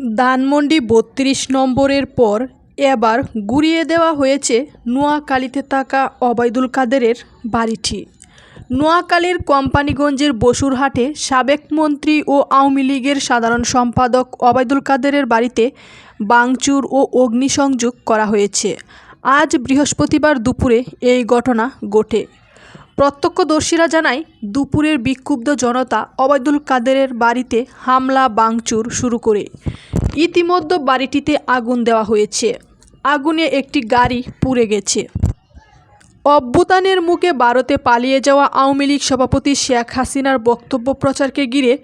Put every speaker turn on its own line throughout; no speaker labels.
ধানমন্ডি বত্রিশ নম্বরের পর এবার গুড়িয়ে দেওয়া হয়েছে নোয়াখালীতে থাকা অবায়দুল কাদেরের বাড়িটি। নোয়াখালীর কোম্পানিগঞ্জের বসুরহাটে সাবেক মন্ত্রী ও আওয়ামী লীগের সাধারণ সম্পাদক অবায়দুল কাদেরের বাড়িতে বাংচুর ও অগ্নিসংযোগ করা হয়েছে। আজ বৃহস্পতিবার দুপুরে এই ঘটনা ঘটে। প্রত্যক্ষদর্শীরা জানায়, দুপুরের বিক্ষুব্ধ জনতা অবায়দুল কাদেরের বাড়িতে হামলা বাংচুর শুরু করে। ইতিমধ্যে বাড়িটিতে আগুন দেওয়া হয়েছে। আগুনে একটি গাড়ি পুড়ে গেছে। অভ্যুতানের মুখে ভারতে পালিয়ে যাওয়া আওয়ামী লীগ সভাপতি শেখ হাসিনার বক্তব্য প্রচারকে ঘিরে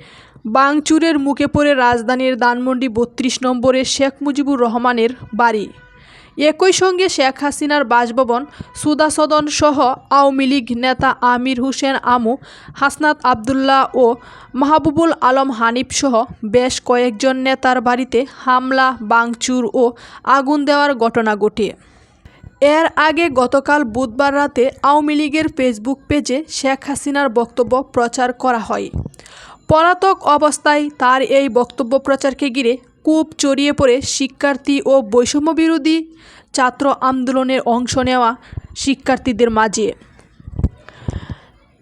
বাংচুরের মুখে পড়ে রাজধানীর দানমন্ডি বত্রিশ নম্বরের শেখ মুজিবুর রহমানের বাড়ি। একই সঙ্গে শেখ হাসিনার বাসভবন সুদাসদন সহ আওয়ামী লীগ নেতা আমির হোসেন আমু, হাসনাত আবদুল্লাহ ও মাহবুবুল আলম হানিফ সহ বেশ কয়েকজন নেতার বাড়িতে হামলা বাংচুর ও আগুন দেওয়ার ঘটনা ঘটে। এর আগে গতকাল বুধবার রাতে আওয়ামী লীগের ফেসবুক পেজে শেখ হাসিনার বক্তব্য প্রচার করা হয়। পলাতক অবস্থায় তার এই বক্তব্য প্রচারকে ঘিরে কূপ চড়িয়ে পড়ে শিক্ষার্থী ও বৈষম্যবিরোধী ছাত্র আন্দোলনের অংশ নেওয়া শিক্ষার্থীদের মাঝে।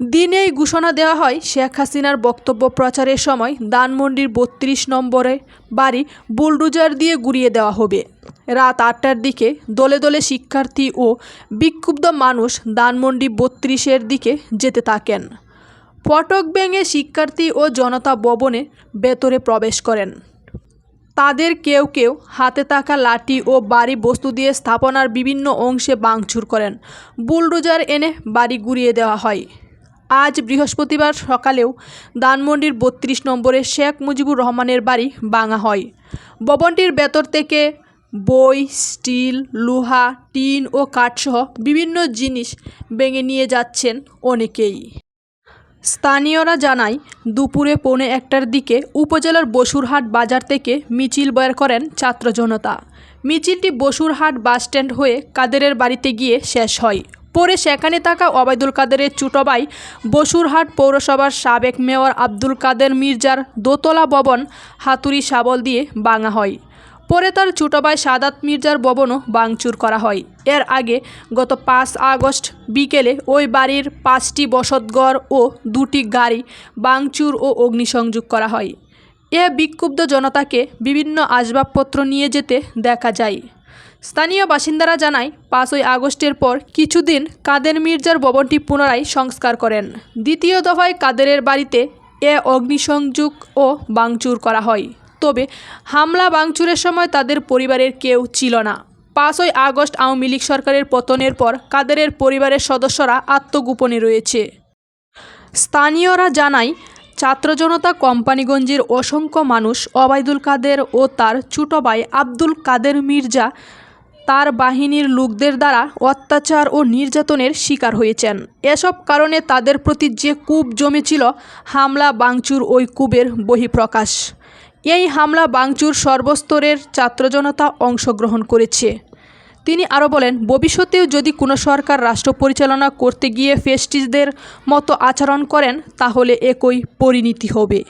দিনেই ঘোষণা দেওয়া হয়, শেখ হাসিনার বক্তব্য প্রচারের সময় ধানমন্ডির বত্রিশ নম্বরে বাড়ি বুলডুজার দিয়ে গুড়িয়ে দেওয়া হবে। রাত আটটার দিকে দলে দলে শিক্ষার্থী ও বিক্ষুব্ধ মানুষ ধানমন্ডি বত্রিশের দিকে যেতে থাকেন। ফটক ভেঙে শিক্ষার্থী ও জনতা ভবনে ভেতরে প্রবেশ করেন। তাদের কেউ কেউ হাতে থাকা লাঠি ও বাড়ি বস্তু দিয়ে স্থাপনার বিভিন্ন অংশে ভাঙচুর করেন। বুলডোজার এনে বাড়ি গুড়িয়ে দেওয়া হয়। আজ বৃহস্পতিবার সকালেও দানমন্ডির বত্রিশ নম্বরে শেখ মুজিবুর রহমানের বাড়ি ভাঙা হয়। ভবনটির ভেতর থেকে বই, স্টিল, লোহা, টিন ও কাঠসহ বিভিন্ন জিনিস ভেঙে নিয়ে যাচ্ছেন অনেকেই। স্থানীয়রা জানায়, দুপুরে পৌনে একটার দিকে উপজেলার বসুরহাট বাজার থেকে মিছিল বের করেন ছাত্র জনতা। মিছিলটি বসুরহাট বাসস্ট্যান্ড হয়ে কাদেরের বাড়িতে গিয়ে শেষ হয়। পরে সেখানে থাকা ওবায়দুল কাদেরের ছোট ভাই বসুরহাট পৌরসভার সাবেক মেয়র আব্দুল কাদের মির্জার দোতলা ভবন হাতুড়ি শাবল দিয়ে ভাঙা হয়। পরে তার ছোট সাদাত মির্জার ভবনও ভাঙচুর করা হয়। এর আগে গত পাঁচ আগস্ট বিকেলে ওই বাড়ির পাঁচটি বসতঘর ও দুটি গাড়ি ভাঙচুর ও অগ্নিসংযোগ করা হয়। এ বিক্ষুব্ধ জনতাকে বিভিন্ন আসবাবপত্র নিয়ে যেতে দেখা যায়। স্থানীয় বাসিন্দারা জানায়, পাঁচই আগস্টের পর কিছুদিন কাদের মির্জার ভবনটি পুনরায় সংস্কার করেন। দ্বিতীয় দফায় কাদেরের বাড়িতে এ অগ্নিসংযোগ ও ভাঙচুর করা হয়। তবে হামলা ভাঙচুরের সময় তাদের পরিবারের কেউ ছিল না। পাঁচই আগস্ট আওয়ামী লীগ সরকারের পতনের পর কাদেরের পরিবারের সদস্যরা আত্মগোপনে রয়েছে। স্থানীয়রা জানায়, ছাত্র জনতা কোম্পানিগঞ্জের অসংখ্য মানুষ অবায়দুল কাদের ও তার ছোট ভাই আব্দুল কাদের মির্জা তার বাহিনীর লোকদের দ্বারা অত্যাচার ও নির্যাতনের শিকার হয়েছেন। এসব কারণে তাদের প্রতি যে কূপ জমেছিল, হামলা বাংচুর ওই কূপের বহিঃপ্রকাশ। এই হামলা বাংচুর সর্বস্তরের ছাত্রজনতা অংশগ্রহণ করেছে। তিনি আরও বলেন, ভবিষ্যতেও যদি কোনো সরকার রাষ্ট্র পরিচালনা করতে গিয়ে ফেস্টিসদের মতো আচরণ করেন, তাহলে একই পরিণতি হবে।